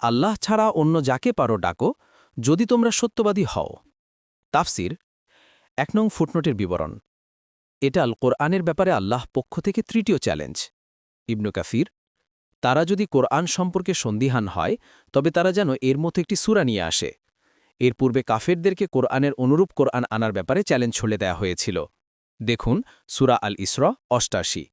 আল্লাহ ছাড়া অন্য যাকে পারো ডাকো, যদি তোমরা সত্যবাদী হও। তাফসির, এক নং ফুটনোটের বিবরণ। এটা আল কোরআনের ব্যাপারে আল্লাহ পক্ষ থেকে তৃতীয় চ্যালেঞ্জ। ইবনু কাফির তারা যদি কোরআন সম্পর্কে সন্দিহান হয়, তবে তারা যেন এর মতো একটি সুরা নিয়ে আসে। এর পূর্বে কাফেরদেরকে কোরআনের অনুরূপ কোরআন আনার ব্যাপারে চ্যালেঞ্জ ছড়ে দেয়া হয়েছিল। দেখুন, সুরা আল ইসরা অষ্টাশি।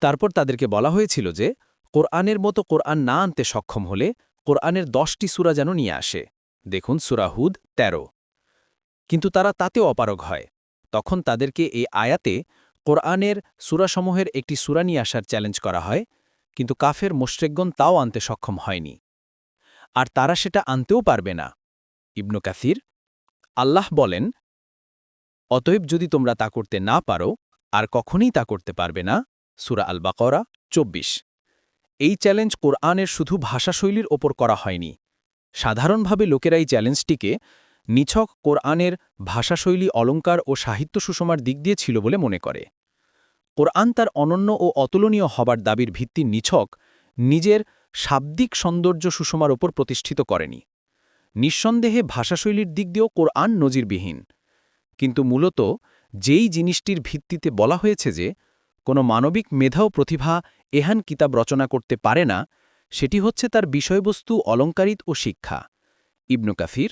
তারপর তাদেরকে বলা হয়েছিল যে, কোরআনের মতো কোরআন না আনতে সক্ষম হলে কোরআনের দশটি সুরা যেন নিয়ে আসে। দেখুন সুরা হুদ ১৩ কিন্তু তারা তাতেও অপারগ হয়। তখন তাদেরকে এই আয়াতে কোরআনের সুরাসমূহের একটি সুরা নিয়ে আসার চ্যালেঞ্জ করা হয়, কিন্তু কাফের মোশরেকগণ তাও আনতে সক্ষম হয়নি। আর তারা সেটা আনতেও পারবে না। ইবনু কাসির, আল্লাহ বলেন, অতএব যদি তোমরা তা করতে না পারো, আর কখনই তা করতে পারবে না, সুরা আল বাকরা চব্বিশ। এই চ্যালেঞ্জ কোরআনের শুধু ভাষাশৈলীর ওপর করা হয়নি। সাধারণভাবে লোকেরা এই চ্যালেঞ্জটিকে নিছক কোরআনের ভাষাশৈলী অলঙ্কার ও সাহিত্য সুষমার দিক দিয়ে ছিল বলে মনে করে। কোরআন তার অনন্য ও অতুলনীয় হবার দাবির ভিত্তি নিছক নিজের শাব্দিক সৌন্দর্য সুষমার ওপর প্রতিষ্ঠিত করেনি। নিঃসন্দেহে ভাষাশৈলীর দিক দিয়েও কোরআন নজিরবিহীন। কিন্তু মূলত যেই জিনিসটির ভিত্তিতে বলা হয়েছে যে কোনো মানবিক মেধাও প্রতিভা এহান কিতাব রচনা করতে পারে না, সেটি হচ্ছে তার বিষয়বস্তু অলঙ্কারিত ও শিক্ষা। ইবনু কাফির